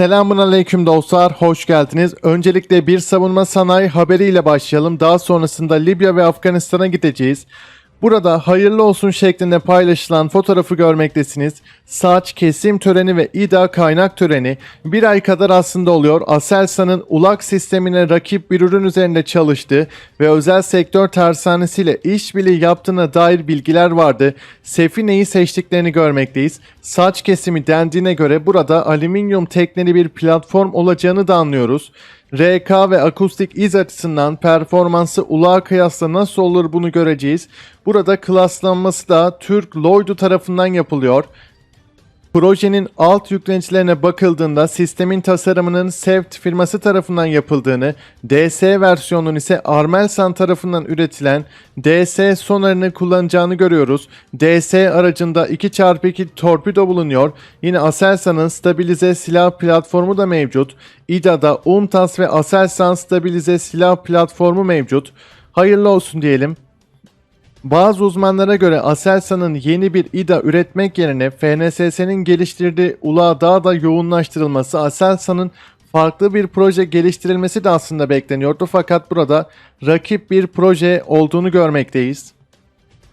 Selamun aleyküm dostlar, hoş geldiniz. Öncelikle bir savunma sanayi haberiyle başlayalım. Daha sonrasında Libya ve Afganistan'a gideceğiz. Burada hayırlı olsun şeklinde paylaşılan fotoğrafı görmektesiniz. Saç kesim töreni ve İDA kaynak töreni bir ay kadar aslında oluyor. Aselsan'ın ulak sistemine rakip bir ürün üzerinde çalıştığı ve özel sektör tersanesiyle işbirliği yaptığına dair bilgiler vardı. Sefine'yi seçtiklerini görmekteyiz. Saç kesimi dendiğine göre burada alüminyum tekneli bir platform olacağını da anlıyoruz. RK ve akustik iz açısından performansı ulağa kıyasla nasıl olur bunu göreceğiz. Burada klaslanması da Türk Lloyd'u tarafından yapılıyor. Projenin alt yüklenicilerine bakıldığında sistemin tasarımının Sevt firması tarafından yapıldığını, DS versiyonunun ise Armelsan tarafından üretilen DS sonarını kullanacağını görüyoruz. DS aracında 2x2 torpido bulunuyor. Yine Aselsan'ın stabilize silah platformu da mevcut. İDA'da UMTAS ve Aselsan stabilize silah platformu mevcut. Hayırlı olsun diyelim. Bazı uzmanlara göre Aselsan'ın yeni bir İDA üretmek yerine FNSS'nin geliştirdiği ulağa daha da yoğunlaştırılması Aselsan'ın farklı bir proje geliştirilmesi de aslında bekleniyordu fakat burada rakip bir proje olduğunu görmekteyiz.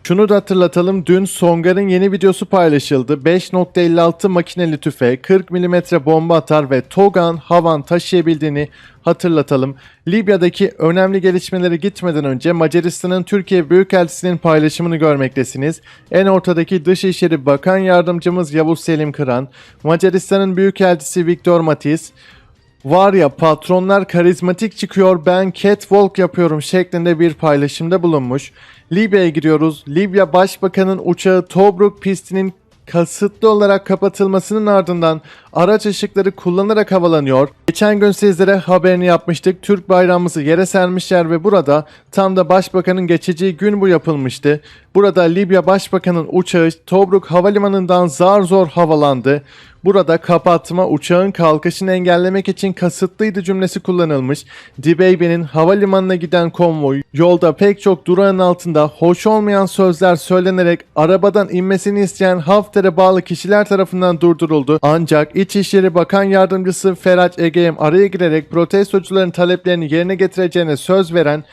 Şunu da hatırlatalım. Dün Songar'ın yeni videosu paylaşıldı. 5.56 makineli tüfeğe 40 mm bomba atar ve Togan havan taşıyabildiğini hatırlatalım. Libya'daki önemli gelişmeleri gitmeden önce Macaristan'ın Türkiye Büyükelçisi'nin paylaşımını görmektesiniz. En ortadaki Dışişleri Bakan Yardımcımız Yavuz Selim Kıran, Macaristan'ın Büyükelçisi Viktor Matiz, Var ya patronlar karizmatik çıkıyor ben catwalk yapıyorum şeklinde bir paylaşımda bulunmuş. Libya'ya giriyoruz. Libya Başbakanın uçağı Tobruk pistinin kasıtlı olarak kapatılmasının ardından araç ışıkları kullanarak havalanıyor. Geçen gün sizlere haberini yapmıştık. Türk bayrağımızı yere sermişler ve burada tam da başbakanın geçeceği gün bu yapılmıştı. Burada Libya Başbakanın uçağı Tobruk Havalimanı'ndan zar zor havalandı. Burada kapatma uçağın kalkışını engellemek için kasıtlıydı cümlesi kullanılmış. Dibeybe'nin havalimanına giden konvoy yolda pek çok durağın altında hoş olmayan sözler söylenerek arabadan inmesini isteyen Hafter'e bağlı kişiler tarafından durduruldu. Ancak İçişleri Bakan Yardımcısı Ferhat Egeyem araya girerek protestocuların taleplerini yerine getireceğine söz veren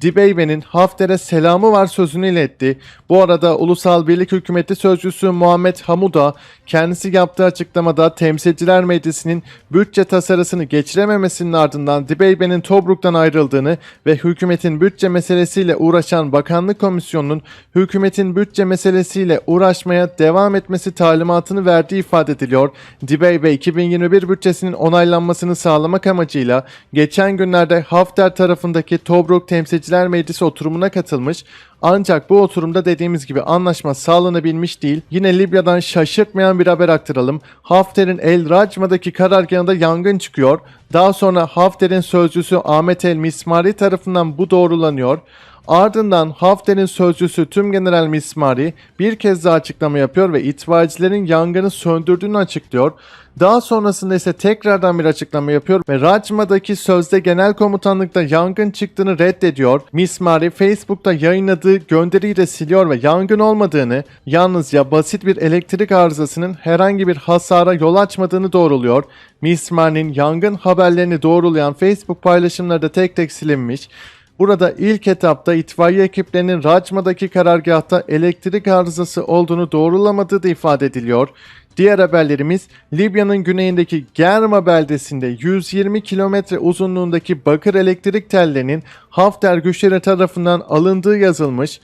Dibeybe'nin Hafter'e selamı var sözünü iletti. Bu arada Ulusal Birlik Hükümeti Sözcüsü Muhammed Hamuda kendisi yaptığı açıklamada Temsilciler Meclisi'nin bütçe tasarısını geçirememesinin ardından Dibeybe'nin Tobruk'tan ayrıldığını ve hükümetin bütçe meselesiyle uğraşan Bakanlık Komisyonu'nun hükümetin bütçe meselesiyle uğraşmaya devam etmesi talimatını verdiği ifade ediliyor. Dibeybe 2021 bütçesinin onaylanmasını sağlamak amacıyla geçen günlerde Hafter tarafındaki Tobruk Temsilciler Meclisi oturumuna katılmış ancak bu oturumda dediğimiz gibi anlaşma sağlanabilmiş değil. Yine Libya'dan şaşırtmayan bir haber aktaralım. Hafter'in El Racma'daki karargahında yangın çıkıyor. Daha sonra Hafter'in sözcüsü Ahmet El Mismari tarafından bu doğrulanıyor. Ardından Hafter'in sözcüsü Tüm General Mismari bir kez daha açıklama yapıyor ve itfaiyecilerin yangını söndürdüğünü açıklıyor. Daha sonrasında ise tekrardan bir açıklama yapıyor ve Racma'daki sözde genel komutanlıkta yangın çıktığını reddediyor. Mismari Facebook'ta yayınladığı gönderiyi de siliyor ve yangın olmadığını, yalnızca basit bir elektrik arızasının herhangi bir hasara yol açmadığını doğruluyor. Mismari'nin yangın haberlerini doğrulayan Facebook paylaşımları da tek tek silinmiş. Burada ilk etapta itfaiye ekiplerinin Racma'daki karargahta elektrik arızası olduğunu doğrulamadığı da ifade ediliyor. Diğer haberlerimiz Libya'nın güneyindeki Germa beldesinde 120 kilometre uzunluğundaki bakır elektrik tellerinin Hafter güçleri tarafından alındığı yazılmış.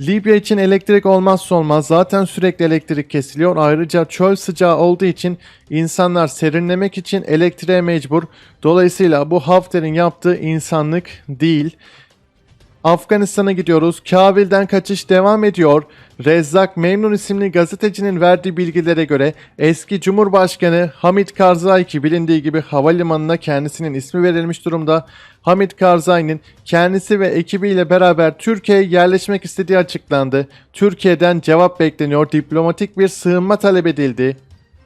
Libya için elektrik olmazsa olmaz. Zaten sürekli elektrik kesiliyor. Ayrıca çöl sıcağı olduğu için insanlar serinlemek için elektriğe mecbur. Dolayısıyla bu Hafter'in yaptığı insanlık değil. Afganistan'a gidiyoruz. Kabil'den kaçış devam ediyor. Rezzak Memnun isimli gazetecinin verdiği bilgilere göre eski Cumhurbaşkanı Hamid Karzai ki bilindiği gibi havalimanına kendisinin ismi verilmiş durumda. Hamid Karzai'nin kendisi ve ekibiyle beraber Türkiye'ye yerleşmek istediği açıklandı. Türkiye'den cevap bekleniyor. Diplomatik bir sığınma talep edildi.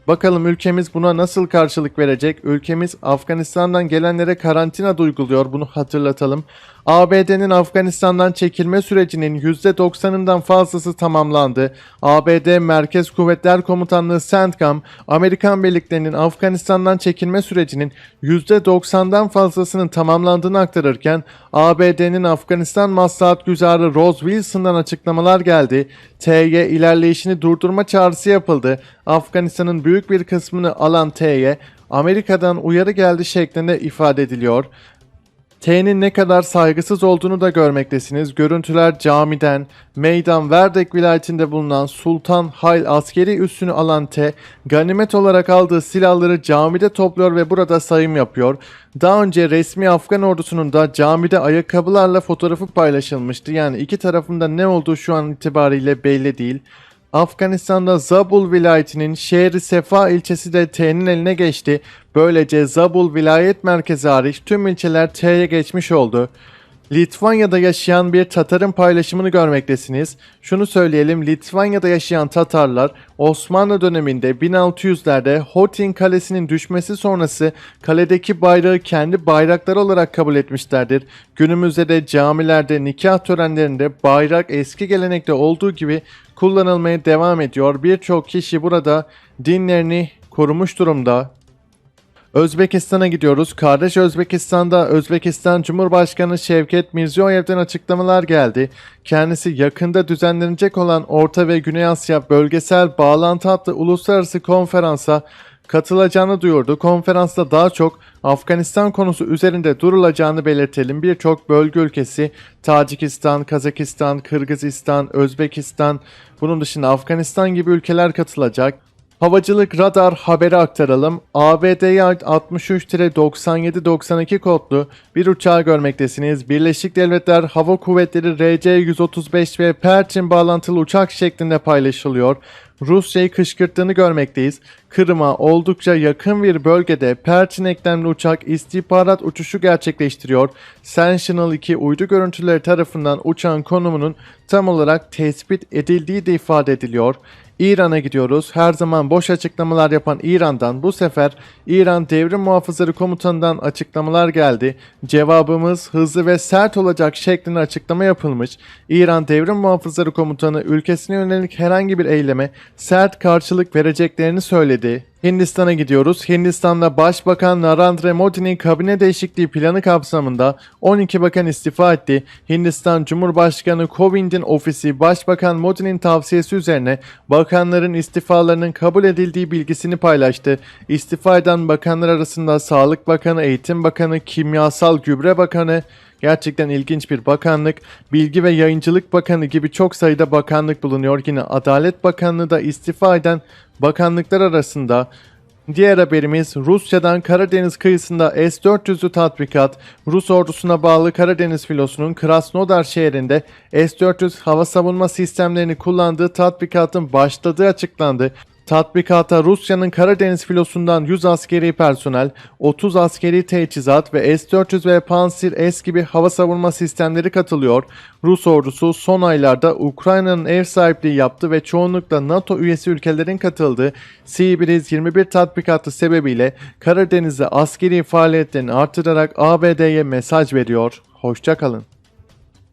Bakalım ülkemiz buna nasıl karşılık verecek? Ülkemiz Afganistan'dan gelenlere karantina uyguluyor. Bunu hatırlatalım. ABD'nin Afganistan'dan çekilme sürecinin %90'ından fazlası tamamlandı. ABD Merkez Kuvvetler Komutanlığı CENTCOM, Amerikan birliklerinin Afganistan'dan çekilme sürecinin %90'dan fazlasının tamamlandığını aktarırken, ABD'nin Afganistan Maslahat Güzarı Rose Wilson'dan açıklamalar geldi. TY ilerleyişini durdurma çağrısı yapıldı. Afganistan'ın büyük bir kısmını alan TY, Amerika'dan uyarı geldi şeklinde ifade ediliyor. T'nin ne kadar saygısız olduğunu da görmektesiniz. Görüntüler camiden, Meydan Verdek vilayetinde bulunan Sultan Hayl askeri üssünü alan T, ganimet olarak aldığı silahları camide topluyor ve burada sayım yapıyor. Daha önce resmi Afgan ordusunun da camide ayakkabılarla fotoğrafı paylaşılmıştı. Yani iki tarafında ne olduğu şu an itibariyle belli değil. Afganistan'da Zabul vilayetinin şehri Sefa ilçesi de T'nin eline geçti. Böylece Zabul vilayet merkezi hariç tüm ilçeler T'ye geçmiş oldu. Litvanya'da yaşayan bir Tatar'ın paylaşımını görmektesiniz. Şunu söyleyelim, Litvanya'da yaşayan Tatarlar Osmanlı döneminde 1600'lerde Hotin Kalesi'nin düşmesi sonrası kaledeki bayrağı kendi bayrakları olarak kabul etmişlerdir. Günümüzde de camilerde nikah törenlerinde bayrak eski gelenekte olduğu gibi kullanılmaya devam ediyor. Birçok kişi burada dinlerini korumuş durumda. Özbekistan'a gidiyoruz. Kardeş Özbekistan'da Özbekistan Cumhurbaşkanı Şevket Mirziyoyev'den açıklamalar geldi. Kendisi yakında düzenlenecek olan Orta ve Güney Asya Bölgesel Bağlantı adlı uluslararası konferansa katılacağını duyurdu. Konferansta daha çok Afganistan konusu üzerinde durulacağını belirtelim. Birçok bölge ülkesi Tacikistan, Kazakistan, Kırgızistan, Özbekistan, bunun dışında Afganistan gibi ülkeler katılacak. Havacılık radar haberi aktaralım. ABD'ye ait 63-9792 kodlu bir uçağı görmektesiniz. Birleşik Devletler Hava Kuvvetleri RC-135 ve Perçin bağlantılı uçak şeklinde paylaşılıyor. Rusya'yı kışkırttığını görmekteyiz. Kırım'a oldukça yakın bir bölgede Perçin eklemli uçak istihbarat uçuşu gerçekleştiriyor. Sentinel 2 uydu görüntüleri tarafından uçağın konumunun tam olarak tespit edildiği de ifade ediliyor. İran'a gidiyoruz. Her zaman boş açıklamalar yapan İran'dan bu sefer İran Devrim Muhafızları Komutanı'ndan açıklamalar geldi. Cevabımız hızlı ve sert olacak şeklinde açıklama yapılmış. İran Devrim Muhafızları Komutanı ülkesine yönelik herhangi bir eyleme sert karşılık vereceklerini söyledi. Hindistan'a gidiyoruz. Hindistan'da Başbakan Narendra Modi'nin kabine değişikliği planı kapsamında 12 bakan istifa etti. Hindistan Cumhurbaşkanı Kovind'in ofisi Başbakan Modi'nin tavsiyesi üzerine bakanların istifalarının kabul edildiği bilgisini paylaştı. İstifa eden bakanlar arasında Sağlık Bakanı, Eğitim Bakanı, Kimyasal Gübre Bakanı, Gerçekten ilginç bir bakanlık. Bilgi ve Yayıncılık Bakanı gibi çok sayıda bakanlık bulunuyor. Yine Adalet Bakanlığı da istifa eden bakanlıklar arasında. Diğer haberimiz Rusya'dan Karadeniz kıyısında S-400'lü tatbikat, Rus ordusuna bağlı Karadeniz filosunun Krasnodar şehrinde S-400 hava savunma sistemlerini kullandığı tatbikatın başladığı açıklandı. Tatbikata Rusya'nın Karadeniz filosundan 100 askeri personel, 30 askeri teçhizat ve S-400 ve Pansir S gibi hava savunma sistemleri katılıyor. Rus ordusu son aylarda Ukrayna'nın ev sahipliği yaptı ve çoğunlukla NATO üyesi ülkelerin katıldığı Sibiriz 21 tatbikatı sebebiyle Karadeniz'de askeri faaliyetlerini artırarak ABD'ye mesaj veriyor. Hoşçakalın.